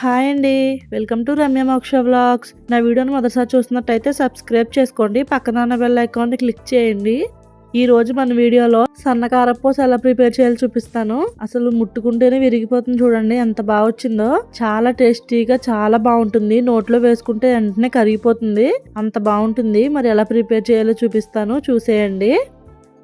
Hi అండి. Welcome to Ramya మోక్ష vlogs. నా వీడియోని మొదటిసారి చూస్తున్నట్టయితే సబ్స్క్రైబ్ చేసుకోండి. పక్కన ఉన్న బెల్ ఐకాన్ క్లిక్ చేయండి. ఈ రోజు మన వీడియోలో సన్నకారపోస్ ఎలా ప్రిపేర్ చేయాలో చూపిస్తాను. అసలు ముట్టుకుంటేనే విరిగిపోతుంది చూడండి. ఎంత బాగా వచ్చిందో. చాలా టేస్టీగా చాలా బాగుంటుంది. నోట్లో వేసుకుంటే వెంటనే కరిగిపోతుంది. అంత బాగుంటుంది. మరి ఎలా ప్రిపేర్ చేయాలో చూపిస్తాను. చూసేయండి.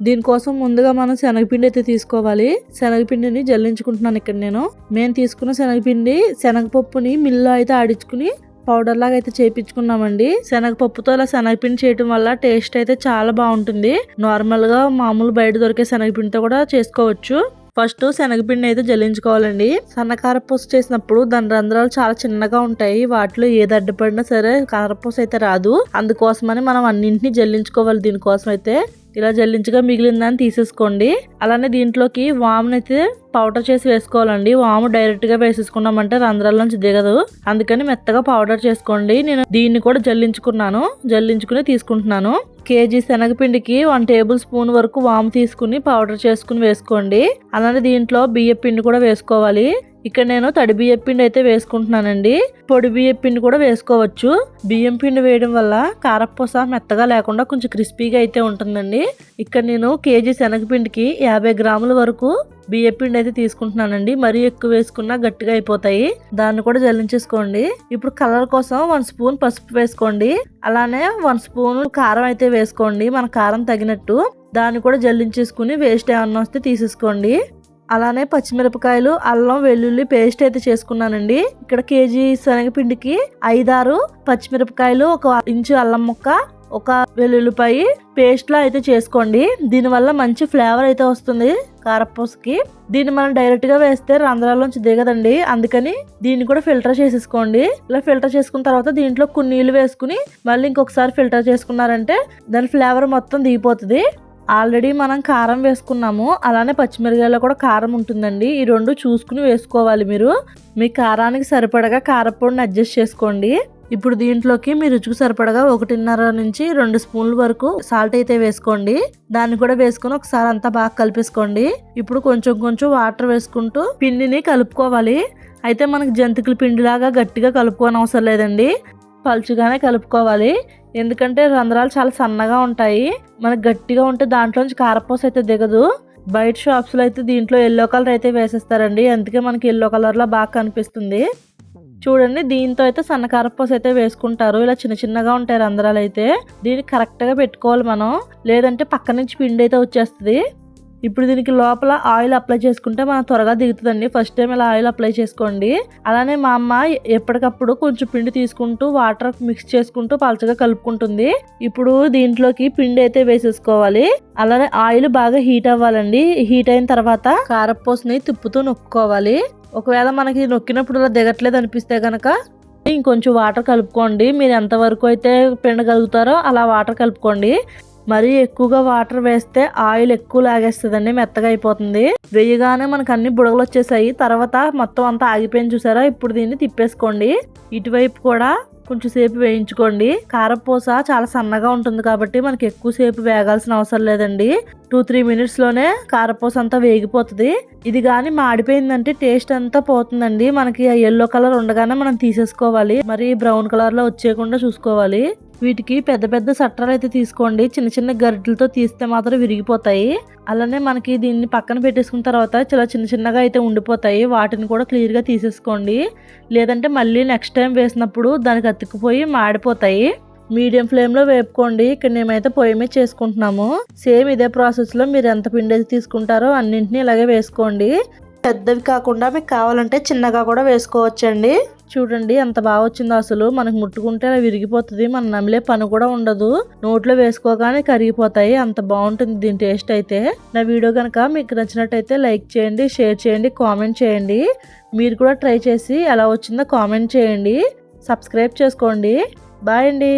దీనికోసం ముందుగా మనం శనగపిండి అయితే తీసుకోవాలి. శనగపిండిని జల్లించుకుంటున్నాను ఇక్కడ నేను. మేము తీసుకున్న శనగపిండి శనగపప్పుని మిల్లు అయితే ఆడించుకుని పౌడర్ లాగా అయితే చేపించుకున్నామండి. శనగపప్పుతో అలా శనగపిండి చేయడం వల్ల టేస్ట్ అయితే చాలా బాగుంటుంది. నార్మల్గా మామూలు బయట దొరికే శనగపిండితో కూడా చేసుకోవచ్చు. ఫస్ట్ శనగపిండి అయితే జల్లించుకోవాలండి. సన్నకార పూస చేసినప్పుడు దాని రంధ్రాలు చాలా చిన్నగా ఉంటాయి. వాటిలో ఏది అడ్డపడినా సరే కారపూస అయితే రాదు. అందుకోసమని మనం అన్నింటినీ జల్లించుకోవాలి దీనికోసం అయితే ఇలా జల్లించగా మిగిలిందని తీసేసుకోండి. అలానే దీంట్లోకి వామునైతే పౌడర్ చేసి వేసుకోవాలండి. వాము డైరెక్ట్గా వేసేసుకున్నామంటే రంధ్రాల నుంచి దిగదు. అందుకని మెత్తగా పౌడర్ చేసుకోండి. నేను దీన్ని కూడా జల్లించుకున్నాను. జల్లించుకుని తీసుకుంటున్నాను. కేజీ శనగపిండికి వన్ టేబుల్ స్పూన్ వరకు వాము తీసుకుని పౌడర్ చేసుకుని వేసుకోండి. అలానే దీంట్లో బియ్య పిండి కూడా వేసుకోవాలి. ఇక్కడ నేను తడి బియ్యం పిండి అయితే వేసుకుంటున్నానండి. పొడి బియ్యం పిండి కూడా వేసుకోవచ్చు. బియ్యం పిండి వేయడం వల్ల కారపూస మెత్తగా లేకుండా కొంచెం క్రిస్పీగా అయితే ఉంటుందండి. ఇక్కడ నేను కేజీ శనగపిండికి యాభై గ్రాముల వరకు బియ్యపిండి అయితే తీసుకుంటున్నానండి. మరీ ఎక్కువ వేసుకున్నా గట్టిగా అయిపోతాయి. దాన్ని కూడా జల్లించేసుకోండి. ఇప్పుడు కలర్ కోసం వన్ స్పూన్ పసుపు వేసుకోండి. అలానే వన్ స్పూన్ కారం అయితే వేసుకోండి. మన కారం తగినట్టు దాన్ని కూడా జల్లించేసుకుని వేస్ట్ ఏమన్నా వస్తే తీసేసుకోండి. అలానే పచ్చిమిరపకాయలు అల్లం వెల్లుల్లి పేస్ట్ అయితే చేసుకున్నానండి. ఇక్కడ కేజీ శనగపిండికి ఐదారు పచ్చిమిరపకాయలు ఒక ఇంచు అల్లం ముక్క ఒక వెల్లుల్లిపాయ పేస్ట్లా అయితే చేసుకోండి. దీనివల్ల మంచి ఫ్లేవర్ అయితే వస్తుంది. కారపూసకి దీన్ని మనం డైరెక్ట్గా వేస్తే రంధ్రాల్లోంచి దిగదండి. అందుకని దీన్ని కూడా ఫిల్టర్ చేసేసుకోండి. ఇలా ఫిల్టర్ చేసుకున్న తర్వాత దీంట్లో కొన్ని నీళ్ళు వేసుకుని మళ్ళీ ఇంకొకసారి ఫిల్టర్ చేసుకున్నారంటే దాని ఫ్లేవర్ మొత్తం దిగిపోతుంది. ఆల్రెడీ మనం కారం వేసుకున్నాము. అలానే పచ్చిమిరకాయలో కూడా కారం ఉంటుందండి. ఈ రెండు చూసుకుని వేసుకోవాలి మీరు. మీ కారానికి సరిపడగా కారపొడిని అడ్జస్ట్ చేసుకోండి. ఇప్పుడు దీంట్లోకి మీ రుచికి సరిపడగా ఒకటిన్నర నుంచి రెండు స్పూన్ల వరకు సాల్ట్ అయితే వేసుకోండి. దాన్ని కూడా వేసుకుని ఒకసారి అంతా బాగా కలిపేసుకోండి. ఇప్పుడు కొంచెం కొంచెం వాటర్ వేసుకుంటూ పిండిని కలుపుకోవాలి. అయితే మనకు జంతికల పిండిలాగా గట్టిగా కలుపుకోని అవసరం లేదండి. పలుచుగానే కలుపుకోవాలి. ఎందుకంటే రంధ్రాలు చాలా సన్నగా ఉంటాయి. మనకు గట్టిగా ఉంటే దాంట్లోంచి కారపూస అయితే దిగదు. బయట షాప్స్లో అయితే దీంట్లో ఎల్లో కలర్ అయితే వేసేస్తారండి. అందుకే మనకి ఎల్లో కలర్లో బాగా కనిపిస్తుంది. చూడండి దీంతో అయితే సన్న కారపూస అయితే వేసుకుంటారు. ఇలా చిన్న చిన్నగా ఉంటాయి రంధ్రాలు అయితే దీన్ని కరెక్ట్గా పెట్టుకోవాలి మనం. లేదంటే పక్క నుంచి పిండి అయితే వచ్చేస్తుంది. ఇప్పుడు దీనికి లోపల ఆయిల్ అప్లై చేసుకుంటే మనం త్వరగా దిగుతుందండి. ఫస్ట్ టైం ఇలా ఆయిల్ అప్లై చేసుకోండి. అలానే మా అమ్మ ఎప్పటికప్పుడు కొంచెం పిండి తీసుకుంటూ వాటర్ మిక్స్ చేసుకుంటూ పలచగా కలుపుకుంటుంది. ఇప్పుడు దీంట్లోకి పిండి అయితే వేసేసుకోవాలి. అలానే ఆయిల్ బాగా హీట్ అవ్వాలండి. హీట్ అయిన తర్వాత కారపూసని తిప్పుతూ నొక్కుకోవాలి. ఒకవేళ మనకి నొక్కినప్పుడు ఇలా దిగట్లేదు అనిపిస్తే కనుక ఇంకొంచెం వాటర్ కలుపుకోండి. మీరు ఎంతవరకు అయితే పిండగలుగుతారో అలా వాటర్ కలుపుకోండి. మరీ ఎక్కువగా వాటర్ వేస్తే ఆయిల్ ఎక్కువ లాగేస్తుందండి మెత్తగా అయిపోతుంది. వేయగానే మనకు అన్ని బుడగలు వచ్చేసాయి. తర్వాత మొత్తం అంతా ఆగిపోయింది చూసారా? ఇప్పుడు దీన్ని తిప్పేసుకోండి. ఇటువైపు కూడా కొంచెం సేపు వేయించుకోండి. కారపూస చాలా సన్నగా ఉంటుంది కాబట్టి మనకి ఎక్కువ సేపు వేగాల్సిన అవసరం లేదండి. టూ త్రీ మినిట్స్లోనే కారపూస అంతా వేగిపోతుంది. ఇది కానీ మాడిపోయిందంటే టేస్ట్ అంతా పోతుందండి. మనకి ఎల్లో కలర్ ఉండగానే మనం తీసేసుకోవాలి. మరి బ్రౌన్ కలర్లో వచ్చేయకుండా చూసుకోవాలి. వీటికి పెద్ద పెద్ద సట్రాలు అయితే తీసుకోండి. చిన్న చిన్న గరిటలతో తీస్తే మాత్రం విరిగిపోతాయి. అలానే మనకి దీన్ని పక్కన పెట్టేసుకున్న తర్వాత చాలా చిన్న చిన్నగా అయితే ఉండిపోతాయి. వాటిని కూడా క్లియర్గా తీసేసుకోండి. లేదంటే మళ్ళీ నెక్స్ట్ టైం వేసినప్పుడు దానికి అతుక్కుపోయి మాడిపోతాయి. మీడియం ఫ్లేమ్లో వేపుకోండి. ఇక్కడ మేమైతే పొయ్యి మీద చేసుకుంటున్నాము. సేమ్ ఇదే ప్రాసెస్లో మీరు ఎంత పిండి తీసుకుంటారో అన్నింటినీ ఇలాగే వేసుకోండి. పెద్దవి కాకుండా మీకు కావాలంటే చిన్నగా కూడా వేసుకోవచ్చండి. చూడండి ఎంత బాగా వచ్చిందో అసలు. మనకు ముట్టుకుంటే అలా విరిగిపోతుంది మనం నమిలే పని కూడా ఉండదు. నోట్లో వేసుకోగానే కరిగిపోతాయి అంత బాగుంటుంది దీని టేస్ట్ అయితే. నా వీడియో కనుక మీకు నచ్చినట్టయితే లైక్ చేయండి షేర్ చేయండి కామెంట్ చేయండి. మీరు కూడా ట్రై చేసి ఎలా వచ్చిందో కామెంట్ చేయండి. సబ్స్క్రైబ్ చేసుకోండి. బాయ్ అండి.